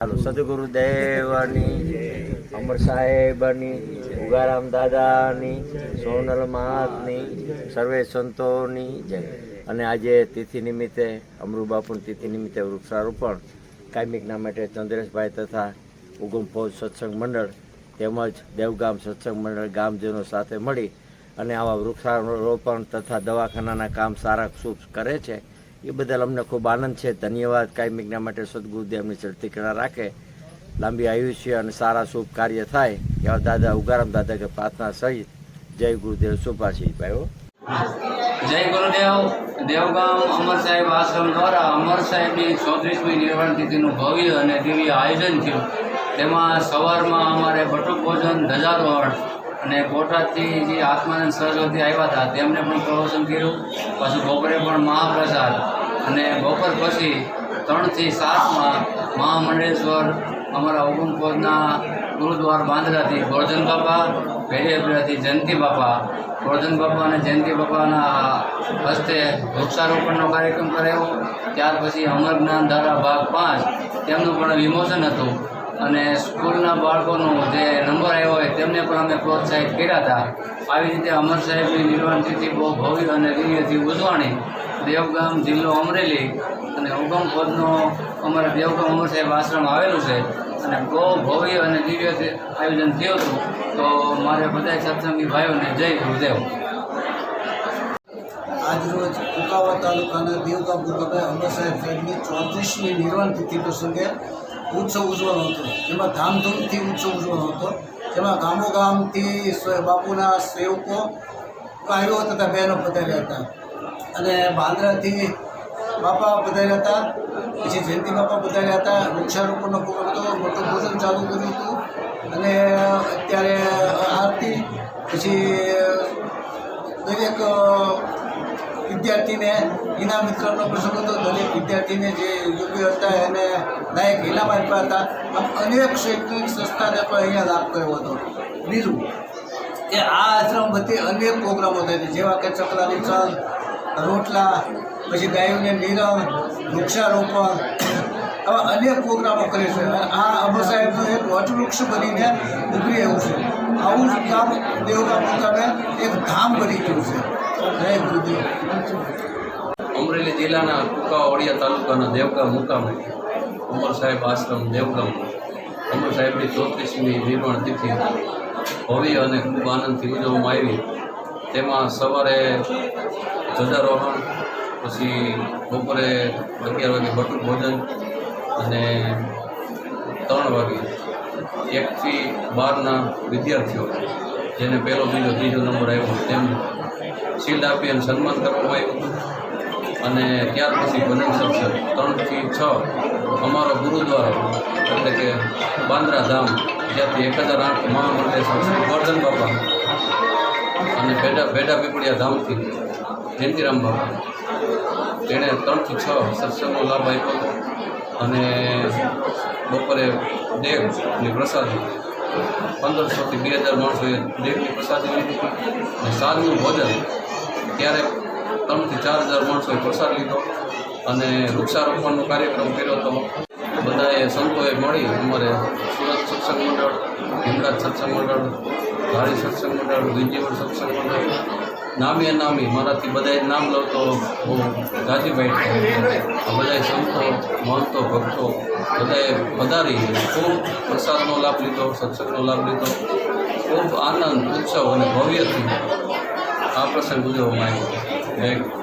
ચાલો સદગુરુ દેવની, અમર સાહેબની, ઉગારામ દાદાની, સોનલ મહાત્ની, સર્વે સંતોની, જય. અને આજે તિથિ નિમિત્તે અમરુ બાપુની તિથિ નિમિત્તે વૃક્ષારોપણ કાયમિકના માટે ચંદ્રેશભાઈ તથા ઉગમ ફોજ સત્સંગ મંડળ તેમજ દેવગામ સત્સંગ મંડળ ગામજનો સાથે મળી અને આવા વૃક્ષારોપણ તથા દવાખાનાના કામ સારા, શુભ કરે છે. એ બદલ અમને ખૂબ આનંદ છે. ધન્યવાદ. કાયમિકના માટે સદગુરુદેવની ચડતી કળા રાખે. લાંબી આયુષ્ય અને સારા શુભ કાર્ય થાય. એવા દાદા, ઉગારામ દાદા કે પ્રાર્થના સહિત જય ગુરુદેવ. શુભાશી ભાઈઓ જય ગુરુદેવ. દેવગામ અમર સાહેબ આશ્રમ દ્વારા અમર સાહેબની ચોત્રીસમી નિર્વાણ તિથિનું ભવ્ય અને દિવ્ય આયોજન થયું. તેમાં સવારમાં અમારે બટુક ભોજન, ધજારોહણ અને બોટાદથી જે આત્માનંદ સરસ્વતી આવ્યા હતા, તેમને પણ પ્રવચન કર્યું. પછી બપોરે પણ મહાપ્રસાદ. અને બપોર પછી ત્રણથી સાતમાં મહામંડળેશ્વર અમારા ઓગણપોદના ગુરુદ્વાર બાંદ્રાથી ગોરધન બાપા ભેડિયાપુરાથી જયંતિ બાપા. ગોરધન બાપા અને જયંતિ બાપાના હસ્તે વૃક્ષારોપણનો કાર્યક્રમ કરાયો. ત્યાર પછી અમર જ્ઞાન ધારા ભાગ પાંચ. તેમનું પણ વિમોચન હતું. અને સ્કૂલના બાળકોનો જે નંબર આવ્યો હોય તેમને પણ અમે પ્રોત્સાહિત કર્યા હતા. આવી રીતે અમર સાહેબની નિર્વાણ તિથિ બહુ ભવ્ય અને દિવ્યથી ઉજવાણી. દેવગામ જિલ્લો અમરેલી અને ઉગમ પદનો અમારા દેવગામ અમર સાહેબ આશ્રમ આવેલું છે. અને બહુ ભવ્ય અને દિવ્ય આયોજન થયું હતું. તો મારે બધા સત્સંગી ભાઈઓને જય ગુરુદેવ. આજરોજ કુકાવા તાલુકાના દેવગામ ગુરુભાઈ અમર સાહેબ સાહેબની ચોત્રીસમી નિર્વાણ તિથિ પ્રસંગે ઉત્સવ ઉજવવાનો હતો. જેમાં ધામધૂમથી ઉત્સવ ઉજવવાનો હતો. જેમાં ગામો ગામથી સ- બાપુના સેવકો ભાઈઓ તથા બહેનો પધાર્યા હતા. અને બાંદ્રાથી બાપા પધાર્યા હતા પછી જયંતિ બાપા પધાર્યા હતા વૃક્ષારોપણનો પ્રોગ્રામ હતો, મોટું ભોજન ચાલુ કર્યું હતું. અને અત્યારે આરતી, પછી દરેક વિદ્યાર્થીને ઇનામ વિતરણનો પ્રસંગ હતો. દરેક વિદ્યાર્થીને જે યોગ્ય હતા એને નાયક ઇનામ આપ્યા હતા. આમ અનેક શૈક્ષણિક સંસ્થાને પણ અહીંયા લાભ કર્યો હતો. બીજું કે આ આશ્રમ બધી અનેક પ્રોગ્રામો થાય છે. જેવા કે ચકલાની ચલ રોટલા, પછી ગાયોને નીરવ વૃક્ષારોપણ, આવા અનેક પ્રોગ્રામો કરે છે. આ અમર સાહેબનું એક વટવૃક્ષ બનીને ઉભરી આવ્યું છે. આવું જ કામ દેવગામ મુકામે એક ધામ બની ગયું છે. જય ગુરુદેવ. અમરેલી જિલ્લાના કુકાવાડિયા તાલુકાના દેવગામ મુકામે અમર સાહેબ આશ્રમ દેવગામ. અમર સાહેબની ચોત્રીસમી નિર્માણ તિથિ ભવ્ય અને ખૂબ આનંદથી ઉજવવામાં આવી. તેમાં સવારે ધ્વજારોહણ, પછી બપોરે અગિયાર વાગે બટુક ભોજન અને ત્રણ વાગે એકથી બારના વિદ્યાર્થીઓ, જેને પહેલો, બીજો, ત્રીજો નંબર આવ્યો તેમને શિલ્ડ આપી અને સન્માન કરવામાં આવ્યું અને ત્યાર પછી ભજન સત્સંગ ત્રણથી છ અમારો ગુરુદ્વારો, એટલે કે બાંદ્રા ધામ, જ્યાંથી એક હજાર આઠ મહામંડળેશ્વર શ્રી વર્ધન બાપા અને બેડા બેડા પીપળિયા ધામથી જયંતિરામ બાપા. તેણે ત્રણથી છ સત્સંગનો લાભ આપ્યો અને બપોરે દેવની પ્રસાદી પંદરસોથી બે હજાર માણસોએ દેવની પ્રસાદી લીધી અને સાંજનું ભોજન ત્યારે ત્રણથી ચાર હજાર માણસોએ પ્રસાદ લીધો અને વૃક્ષારોપણનો કાર્યક્રમ કર્યો હતો. બધાએ સંતોએ મળી અમારે સુરત સત્સંગ મંડળ હિમરાજ સત્સંગ મંડળ ધારી સત્સંગ મંડળ ગંજીવર સત્સંગ મંડળ નામી અનામી મારાથી બધાએ નામ લઉં તો બહુ ગાજી આ બધાએ સંતો, મહંતો, ભક્તો બધાએ વધારી ખૂબ પ્રસાદનો લાભ લીધો, સત્સંગનો લાભ લીધો. ખૂબ આનંદ ઉત્સવ અને ભવ્યથી આ પ્રસંગ ઉજવવામાં આવ્યો. જય